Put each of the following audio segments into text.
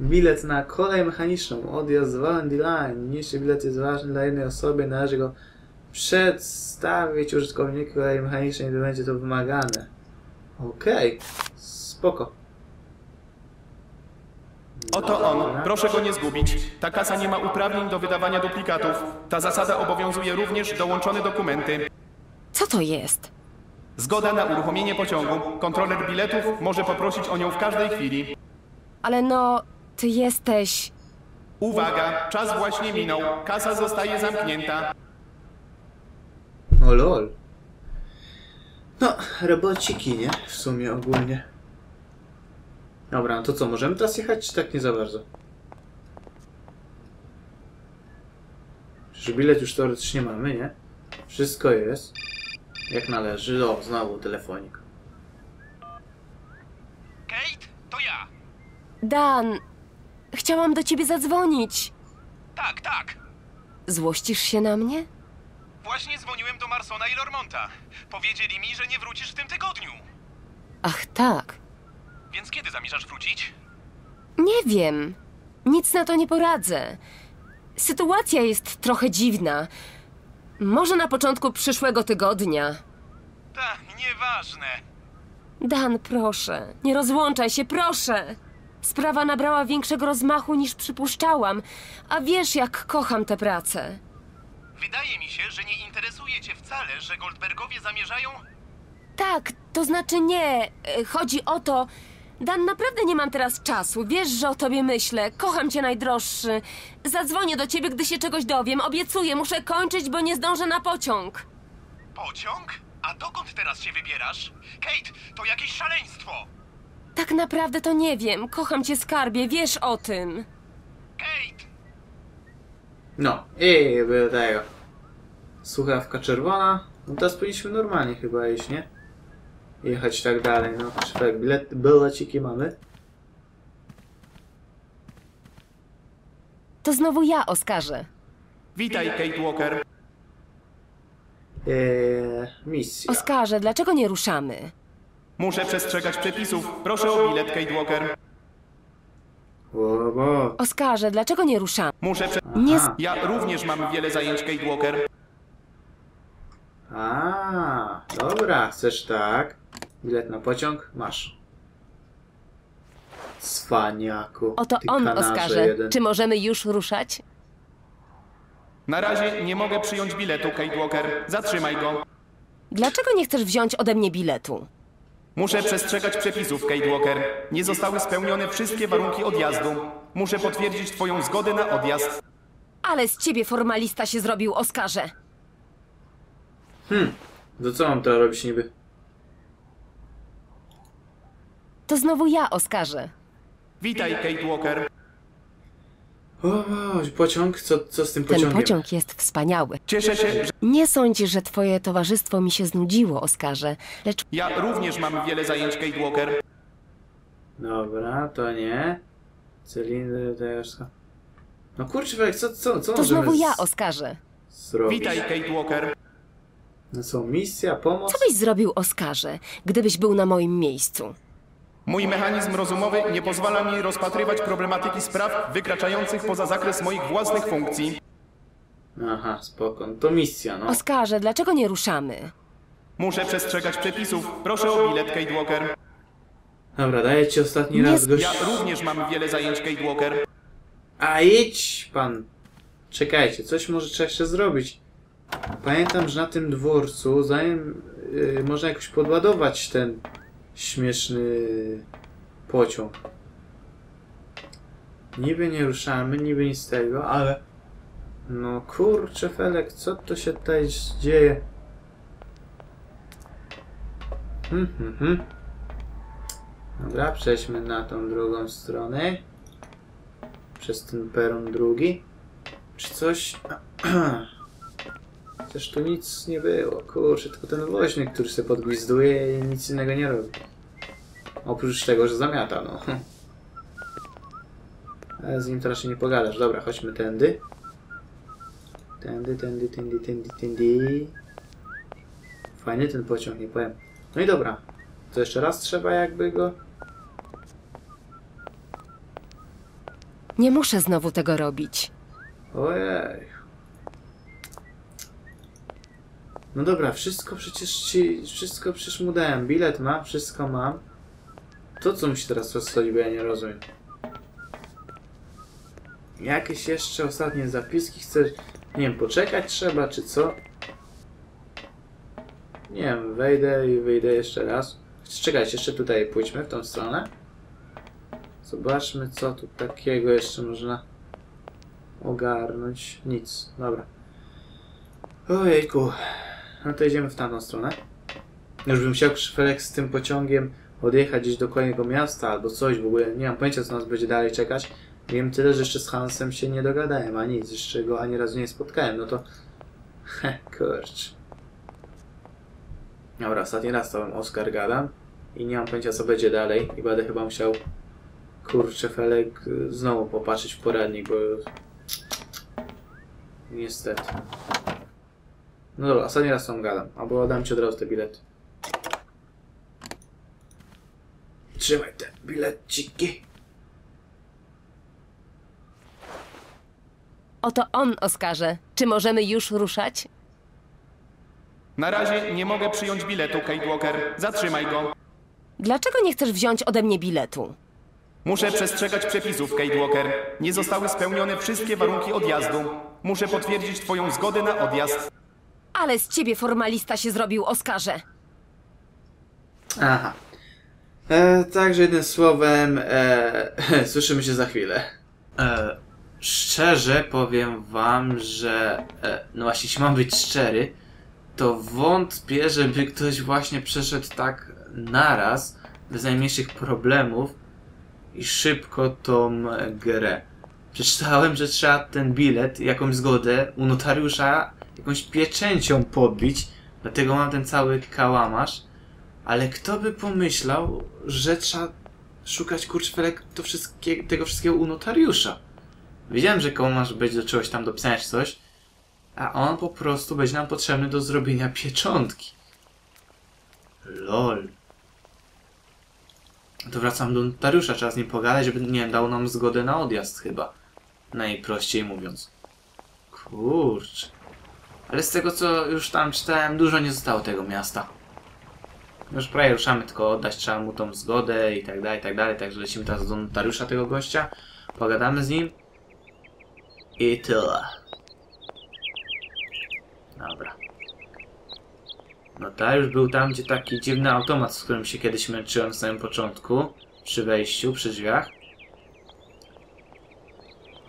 Bilet na kolej mechaniczną. Odjazd z Wallendy Line. Niniejszy bilet jest ważny dla jednej osoby. Należy go przedstawić użytkownikowi kolei mechanicznej, gdy będzie to wymagane. Okej. Spoko. Oto on, proszę go nie zgubić. Ta kasa nie ma uprawnień do wydawania duplikatów. Ta zasada obowiązuje również dołączone dokumenty. Co to jest? Zgoda na uruchomienie pociągu. Kontroler biletów może poprosić o nią w każdej chwili. Ale no, ty jesteś. Uwaga, czas właśnie minął. Kasa zostaje zamknięta. O lol. No, robociki, nie? W sumie ogólnie. Dobra, no to co, możemy teraz jechać, czy tak nie za bardzo? Przecież bilet już teoretycznie mamy, nie? Wszystko jest. Jak należy. O, znowu telefonik. Kate, to ja. Dan, chciałam do ciebie zadzwonić. Tak, tak. Złościsz się na mnie? Właśnie dzwoniłem do Marsona i Lormonta. Powiedzieli mi, że nie wrócisz w tym tygodniu. Ach, tak. Więc kiedy zamierzasz wrócić? Nie wiem. Nic na to nie poradzę. Sytuacja jest trochę dziwna. Może na początku przyszłego tygodnia. Ta, nieważne. Dan, proszę, nie rozłączaj się, proszę. Sprawa nabrała większego rozmachu niż przypuszczałam, a wiesz, jak kocham tę pracę. Wydaje mi się, że nie interesuje cię wcale, że Goldbergowie zamierzają... Tak, to znaczy nie. E, Chodzi o to. Dan, naprawdę nie mam teraz czasu. Wiesz, że o tobie myślę. Kocham cię najdroższy. Zadzwonię do ciebie, gdy się czegoś dowiem. Obiecuję, muszę kończyć, bo nie zdążę na pociąg. Pociąg? A dokąd teraz się wybierasz? Kate, to jakieś szaleństwo. Tak naprawdę to nie wiem. Kocham cię, skarbie, wiesz o tym. Kate! No, i tego. Słuchawka czerwona. No teraz powinniśmy normalnie chyba iść, nie? Jechać tak dalej, no. Szwek, bilet, bileciki mamy. To znowu ja, Oskarze. Witaj, Kate Walker. Eee, misja. Oskarze, dlaczego nie ruszamy? Muszę przestrzegać przepisów. Proszę o bilet, Kate Walker. Oskarze, dlaczego nie ruszamy? Muszę prze... Nie. Aha. Ja również mam wiele zajęć, Kate Walker. A, dobra, chcesz tak. Bilet na pociąg? Masz. Cwaniaku. Oto ty on, kanarze Oskarze. jeden. Czy możemy już ruszać? Na razie nie mogę przyjąć biletu, Kate Walker. Zatrzymaj go. Dlaczego nie chcesz wziąć ode mnie biletu? Muszę przestrzegać przepisów, Kate Walker. Nie zostały spełnione wszystkie warunki odjazdu. Muszę potwierdzić twoją zgodę na odjazd. Ale z ciebie formalista się zrobił, Oskarze. To co mam teraz robić niby? To znowu ja, Oskarze. Witaj, Kate Walker. O, pociąg? Co, co z tym Ten pociągiem? pociąg jest wspaniały. Cieszę się, że Nie sądzisz, że twoje towarzystwo mi się znudziło, Oskarze, lecz ja również mam wiele zajęć, Kate Walker. Dobra, to nie. Cylindry też. No kurczę, co, co, co to możemy znowu ja, z- Oskarze. zrobić? Witaj, Kate Walker. No co, misja, pomoc? Co byś zrobił, Oskarze, gdybyś był na moim miejscu? Mój mechanizm rozumowy nie pozwala mi rozpatrywać problematyki spraw wykraczających poza zakres moich własnych funkcji. Aha, spoko. To misja, no. Oskarze, dlaczego nie ruszamy? Muszę przestrzegać przepisów. Proszę o bilet, Kate Walker. Dobra, daję ci ostatni Nie raz gość. Ja również mam wiele zajęć, Kate Walker. A idź pan. Czekajcie, coś może trzeba jeszcze zrobić. Pamiętam, że na tym dworcu, zanim yy, można jakoś podładować ten śmieszny pociąg. Niby nie ruszamy, niby nic tego, ale no kurczę Felek, co to się tutaj dzieje? Hmm, hmm, hmm. Dobra, przejdźmy na tą drugą stronę przez ten peron drugi. Czy coś... Chociaż tu nic nie było. Kurczę, tylko ten woźny, który się podgwizduje i nic innego nie robi. Oprócz tego, że zamiata, no. Ale z nim to raczej nie pogadasz. Dobra, chodźmy tędy. Tędy, tędy, tędy, tędy, tędy. Fajny ten pociąg, nie powiem. No i dobra. To jeszcze raz trzeba jakby go Nie muszę znowu tego robić. Ojej. No dobra, wszystko przecież ci, wszystko przecież mu dałem. Bilet mam, wszystko mam. To co musi teraz rozchodzi, bo ja nie rozumiem. Jakieś jeszcze ostatnie zapiski chcesz, nie wiem, poczekać trzeba, czy co? Nie wiem, wejdę i wyjdę jeszcze raz. Czekajcie, jeszcze tutaj pójdźmy w tą stronę. Zobaczmy, co tu takiego jeszcze można ogarnąć. Nic, dobra. Ojejku. No to idziemy w tamtą stronę. Już bym chciał Krzyfelek z tym pociągiem odjechać gdzieś do kolejnego miasta albo coś. W ogóle nie mam pojęcia, co nas będzie dalej czekać. Wiem tyle, że jeszcze z Hansem się nie dogadałem, a nic. Jeszcze go ani razu nie spotkałem. No to... Heh, kurcz. Dobra, ostatni raz to Oskar gadam. I nie mam pojęcia, co będzie dalej. I będę chyba musiał... Kurczę, Felek, znowu popatrzeć w poradnik, bo... Niestety. No dobra, ostatni raz tam gadam. Albo dam ci od razu te bilety. Trzymaj te bileciki. Oto on, Oskarze. Czy możemy już ruszać? Na razie nie mogę przyjąć biletu, Kate Walker. Zatrzymaj go. Dlaczego nie chcesz wziąć ode mnie biletu? Muszę przestrzegać przepisów, Kate Walker. Nie zostały spełnione wszystkie warunki odjazdu. Muszę potwierdzić twoją zgodę na odjazd. Ale z ciebie formalista się zrobił, Oskarze. Aha. E, także jednym słowem, e, słyszymy się za chwilę. E, szczerze powiem wam, że e, no właśnie, jeśli mam być szczery, to wątpię, żeby ktoś właśnie przeszedł tak naraz, bez najmniejszych problemów i szybko tą e, grę. Przeczytałem, że trzeba ten bilet, jakąś zgodę u notariusza jakąś pieczęcią pobić, dlatego mam ten cały kałamarz. Ale kto by pomyślał, że trzeba szukać kurczfelek to wszystkie, tego wszystkiego u notariusza? Wiedziałem, że kałamarz będzie do czegoś tam dopisać czy coś, a on po prostu będzie nam potrzebny do zrobienia pieczątki. Lol. To wracam do notariusza, trzeba z nim pogadać, żeby, nie dał nam zgodę na odjazd chyba. Najprościej mówiąc. Kurczę. Ale z tego, co już tam czytałem, dużo nie zostało tego miasta. Już prawie ruszamy, tylko oddać trzeba mu tą zgodę i tak dalej, i tak dalej. Także lecimy teraz do notariusza tego gościa, pogadamy z nim i tyle. Dobra. Notariusz był tam, gdzie taki dziwny automat, z którym się kiedyś męczyłem na samym początku, przy wejściu, przy drzwiach.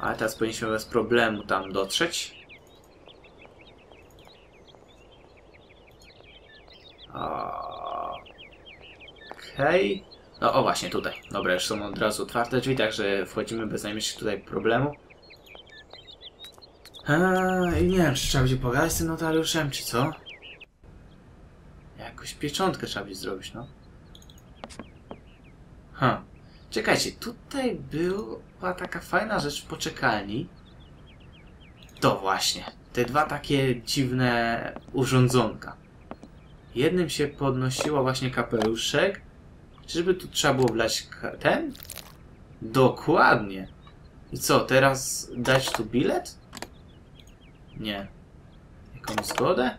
Ale teraz powinniśmy bez problemu tam dotrzeć. Okej. No o właśnie tutaj. Dobra, już są od razu otwarte drzwi, także wchodzimy bez najmniejszych tutaj problemu. Eee, nie wiem, czy trzeba będzie pogadać z tym notariuszem, czy co? Jakąś pieczątkę trzeba będzie zrobić, no. Ha. Czekajcie, tutaj była taka fajna rzecz w poczekalni. To właśnie. Te dwa takie dziwne urządzonka. Jednym się podnosiła właśnie kapeluszek. Czyżby tu trzeba było wlać ten? Dokładnie. I co, teraz dać tu bilet? Nie. Jakąś zgodę?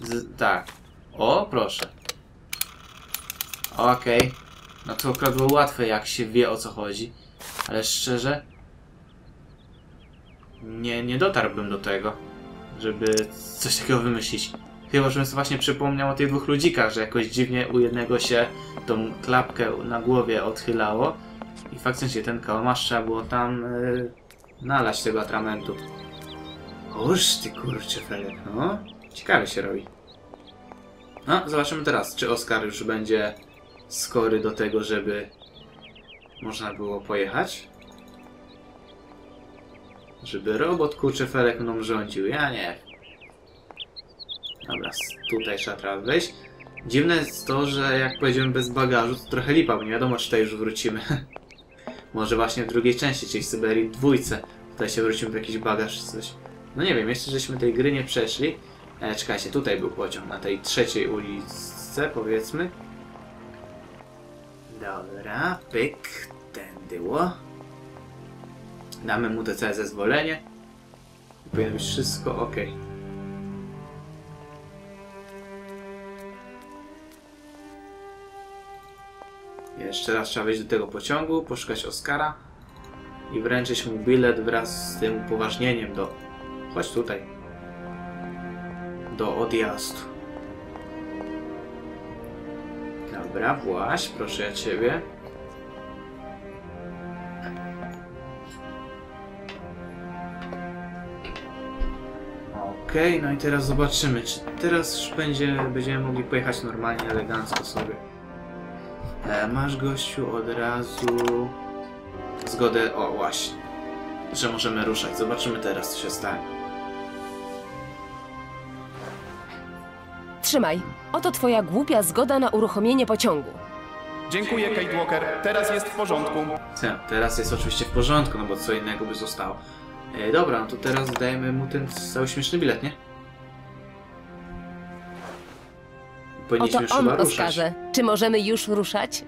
Z tak. O, proszę. Okej. No to akurat było łatwe, jak się wie o co chodzi. Ale szczerze... Nie, nie dotarłbym do tego, żeby coś takiego wymyślić. Chyba, żebym sobie właśnie przypomniał o tych dwóch ludzikach, że jakoś dziwnie u jednego się tą klapkę na głowie odchylało i faktycznie ten kałamarz trzeba było tam yy, nalać tego atramentu. Oż ty kurczę, Felek, no. Ciekawie się robi. No, zobaczymy teraz, czy Oskar już będzie skory do tego, żeby można było pojechać. Żeby robot kurczę Felek mną rządził, ja nie. Dobra, tutaj trzeba teraz wejść. Dziwne jest to, że jak pojedziemy bez bagażu, to trochę lipa, bo nie wiadomo, czy tutaj już wrócimy. Może właśnie w drugiej części, czyli w Syberii dwójce. Tutaj się wrócimy w jakiś bagaż czy coś. No nie wiem, jeszcze żeśmy tej gry nie przeszli. E, czekajcie, tutaj był pociąg, na tej trzeciej uliczce, powiedzmy. Dobra, pyk, tędy ło. Damy mu te całe zezwolenie. Powinno być wszystko ok. Jeszcze raz trzeba wejść do tego pociągu, poszukać Oskara i wręczyć mu bilet wraz z tym upoważnieniem do... Chodź tutaj. Do odjazdu. Dobra, właś, proszę ja ciebie. Okej, no i teraz zobaczymy, czy teraz już będzie, będziemy mogli pojechać normalnie, elegancko sobie. E, masz gościu od razu zgodę, o właśnie, że możemy ruszać. Zobaczymy teraz, co się stanie. Trzymaj. Oto twoja głupia zgoda na uruchomienie pociągu. Dziękuję, Kate Walker. Teraz jest w porządku. Co, teraz jest oczywiście w porządku, no bo co innego by zostało. E, dobra, no to teraz dajemy mu ten cały śmieszny bilet, nie? Oto on, chyba ruszać. Oskarze. Czy możemy już ruszać?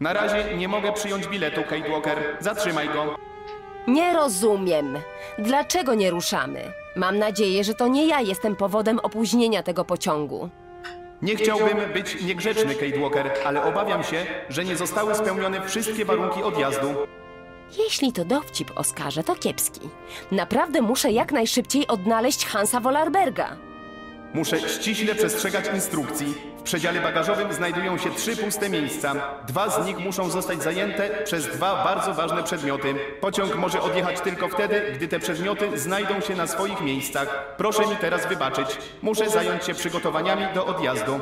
Na razie nie mogę przyjąć biletu, Kate Walker. Zatrzymaj go. Nie rozumiem. Dlaczego nie ruszamy? Mam nadzieję, że to nie ja jestem powodem opóźnienia tego pociągu. Nie chciałbym być niegrzeczny, Kate Walker, ale obawiam się, że nie zostały spełnione wszystkie warunki odjazdu. Jeśli to dowcip, Oskarze, to kiepski. Naprawdę muszę jak najszybciej odnaleźć Hansa Wollerberga. Muszę ściśle przestrzegać instrukcji. W przedziale bagażowym znajdują się trzy puste miejsca. Dwa z nich muszą zostać zajęte przez dwa bardzo ważne przedmioty. Pociąg może odjechać tylko wtedy, gdy te przedmioty znajdą się na swoich miejscach. Proszę mi teraz wybaczyć. Muszę zająć się przygotowaniami do odjazdu.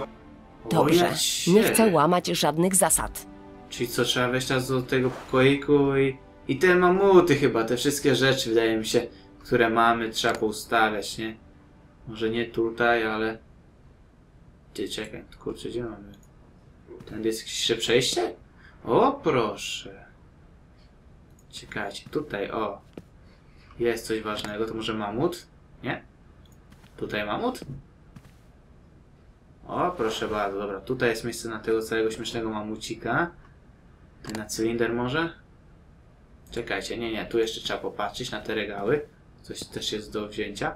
Dobrze, nie chcę łamać żadnych zasad. Czyli co, trzeba wejść teraz do tego pokoiku i... I te mamuty chyba, te wszystkie rzeczy, wydaje mi się, które mamy, trzeba poustawiać, nie? Może nie tutaj, ale... Ty, czekaj, kurczę, gdzie mamy? Tędy jest jakieś przejście? O, proszę. Czekajcie, tutaj, o. Jest coś ważnego, to może mamut? Nie? Tutaj mamut? O, proszę bardzo, dobra, tutaj jest miejsce na tego całego śmiesznego mamucika. Ten na cylinder może? Czekajcie, nie, nie, tu jeszcze trzeba popatrzeć na te regały. Coś też jest do wzięcia.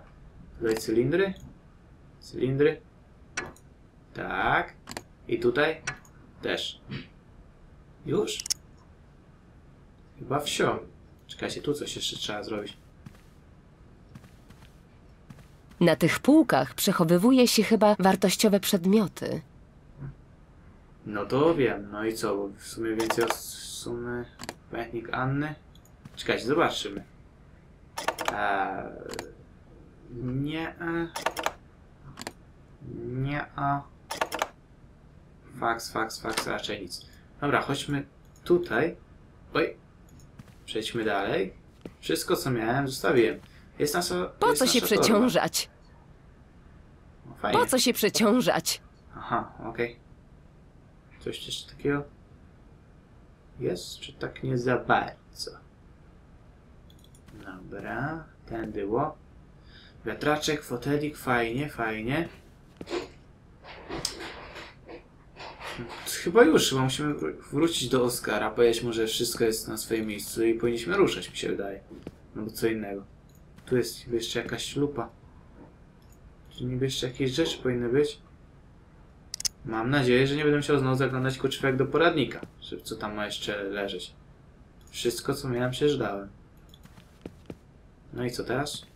Tutaj cylindry. Cylindry. Tak. I tutaj też. Już? Chyba wsio. Czekajcie, tu coś jeszcze trzeba zrobić. Na tych półkach przechowywuje się chyba wartościowe przedmioty. No to wiem, no i co, bo w sumie więcej o sumie pamiętnik Anny. Czekajcie, zobaczymy. Eee, nie, e, nie, a. Fax, fax, fax, raczej nic. Dobra, chodźmy tutaj. Oj, przejdźmy dalej. Wszystko co miałem zostawiłem. Jest nasza. Po jest co się torba. przeciążać? No, fajnie. Po co się przeciążać? Aha, okej. Coś jeszcze takiego jest, czy tak nie za bardzo? Dobra, ten było. Wiatraczek, fotelik, fajnie, fajnie. Chyba już, chyba musimy wró- wrócić do Oscara, powiedzieć że wszystko jest na swoim miejscu i powinniśmy ruszać, mi się wydaje. No bo co innego. Tu jest niby jeszcze jakaś lupa. Tu niby jeszcze jakieś rzeczy powinny być. Mam nadzieję, że nie będę musiał znowu zaglądać kurczywek do poradnika, że co tam ma jeszcze leżeć. Wszystko, co miałem, przeżdałem. No i co teraz?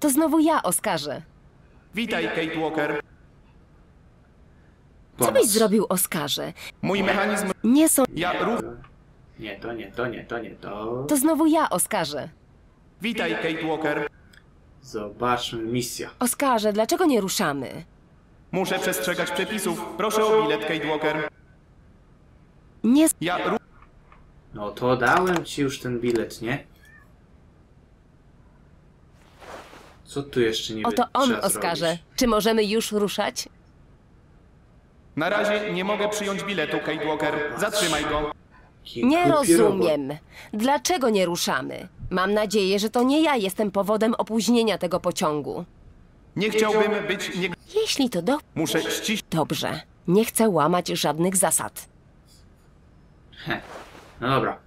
To znowu ja, Oskarze. Witaj, Kate Walker. Co byś zrobił, Oskarze? Mój mechanizm... Nie są... Ja rów... Nie, to nie, to nie, to nie, to... To znowu ja, Oskarze. Witaj, Kate Walker. Zobaczmy, misja. Oskarze, dlaczego nie ruszamy? Muszę przestrzegać przepisów. Proszę o bilet, Kate Walker. Nie... Ja rów... No to dałem ci już ten bilet, nie? Co tu jeszcze nie Oto on, Oskarze. Czy możemy już ruszać? Na razie nie mogę przyjąć biletu, Kate Walker. Zatrzymaj go. Nie rozumiem. Dlaczego nie ruszamy? Mam nadzieję, że to nie ja jestem powodem opóźnienia tego pociągu. Nie chciałbym być nie... Jeśli to do... Muszę ściśle... Dobrze. Nie chcę łamać żadnych zasad. Heh. No dobra.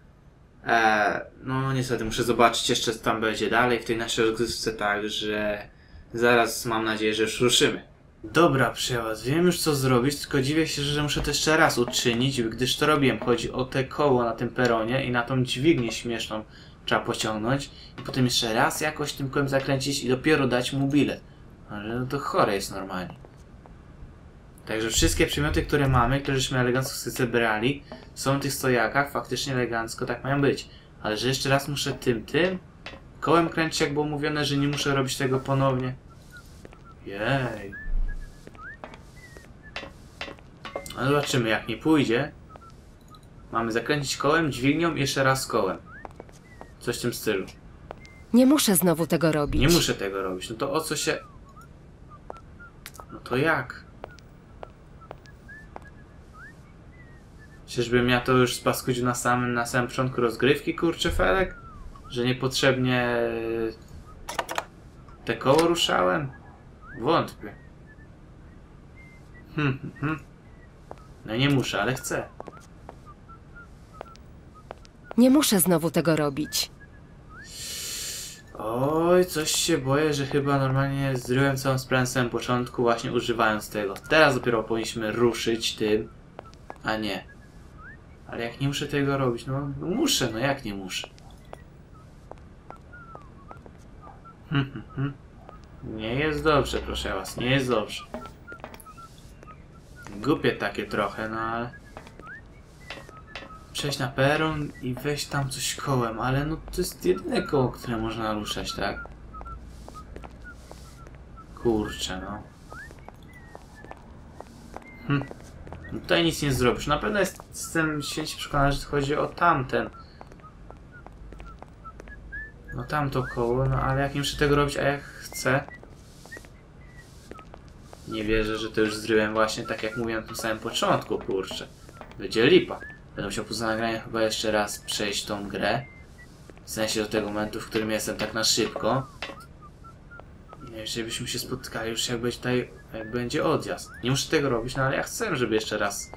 E, no niestety muszę zobaczyć jeszcze co tam będzie dalej w tej naszej rozgrywce, także zaraz mam nadzieję, że już ruszymy. Dobra, przyjaciół, wiem już co zrobić, tylko dziwię się, że muszę to jeszcze raz uczynić, gdyż to robiłem. Chodzi o te koło na tym peronie i na tą dźwignię śmieszną trzeba pociągnąć i potem jeszcze raz jakoś tym kołem zakręcić i dopiero dać mu bilet. Ale no to chore jest normalnie. Także wszystkie przedmioty, które mamy, które żeśmy elegancko sobie zebrali, są w tych stojakach, faktycznie elegancko tak mają być. Ale że jeszcze raz muszę tym, tym kołem kręcić, jak było mówione, że nie muszę robić tego ponownie. Jej. No zobaczymy, jak nie pójdzie. Mamy zakręcić kołem, dźwignią i jeszcze raz kołem. Coś w tym stylu. Nie muszę znowu tego robić. Nie muszę tego robić. No to o co się... No to jak? Czyżbym ja to już spaskudził na samym, na samym początku rozgrywki, kurczę Felek? Że niepotrzebnie te koło ruszałem? Wątpię. Hmm, hmm, hmm. No nie muszę, ale chcę. Nie muszę znowu tego robić. Oj, coś się boję, że chyba normalnie zryłem całą sprawę na samym początku, właśnie używając tego. Teraz dopiero powinniśmy ruszyć tym, a nie. Ale jak nie muszę tego robić, no, no muszę, no jak nie muszę? Hmm, hmm, hmm. Nie jest dobrze, proszę was, nie jest dobrze. Głupie takie trochę, no ale... Przejść na peron i wejść tam coś kołem, ale no to jest jedyne koło, które można ruszać, tak? Kurczę, no. Hm. No tutaj nic nie zrobisz. Na pewno jest, jestem święcie przekonany, że chodzi o tamten. No tamto koło, no ale jak nie muszę tego robić, a jak chcę. Nie wierzę, że to już zryłem właśnie tak jak mówiłem na samym początku, kurczę. Będzie lipa. Będę musiał poza nagraniem chyba jeszcze raz przejść tą grę. W sensie do tego momentu, w którym jestem tak na szybko. Nie wiem, czy byśmy się spotkali już jak będzie tutaj, jak będzie odjazd. Nie muszę tego robić, no ale ja chcę, żeby jeszcze raz...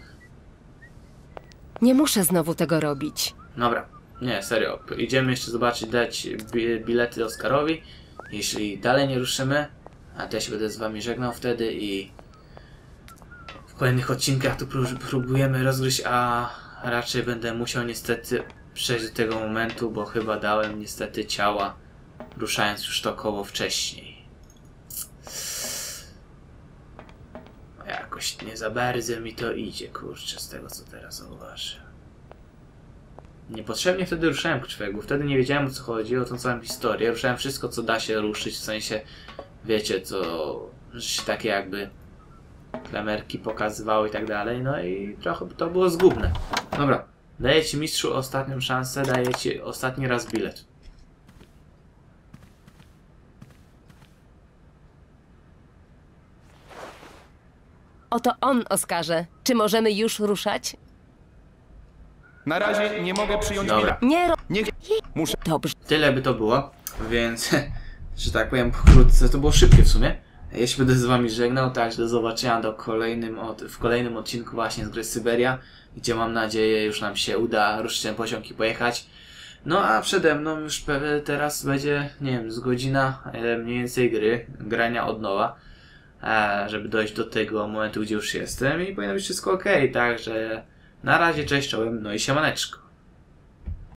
Nie muszę znowu tego robić. Dobra, nie, serio. Idziemy jeszcze zobaczyć, dać bi bilety Oskarowi. Jeśli dalej nie ruszymy, a to ja się będę z wami żegnał wtedy i w kolejnych odcinkach tu pró- próbujemy rozgryźć, a raczej będę musiał niestety przejść do tego momentu, bo chyba dałem niestety ciała, ruszając już to koło wcześniej. Jakoś nie za bardzo mi to idzie, kurczę, z tego co teraz zauważyłem. Niepotrzebnie wtedy ruszałem krczwek, bo wtedy nie wiedziałem o co chodzi, o tą całą historię. Ruszałem wszystko, co da się ruszyć, w sensie, wiecie, co, się takie jakby klamerki pokazywały i tak dalej, no i trochę to było zgubne. Dobra, daję ci mistrzu ostatnią szansę, daję ci ostatni raz bilet. Oto on, Oskarze. Czy możemy już ruszać? Na razie nie mogę przyjąć Dobra, Nie ro... Nie, muszę. Dobrze. tyle by to było, więc, że tak powiem pokrótce, to było szybkie w sumie. Ja się będę z wami żegnał, także do zobaczenia do kolejnym od, w kolejnym odcinku właśnie z gry Syberia, gdzie mam nadzieję już nam się uda ruszyć ten pociąg i pojechać. No a przede mną już teraz będzie, nie wiem, z godzina e, mniej więcej gry, grania od nowa, żeby dojść do tego momentu, gdzie już jestem i powinno być wszystko ok, także na razie cześć czołem, no i siemaneczko.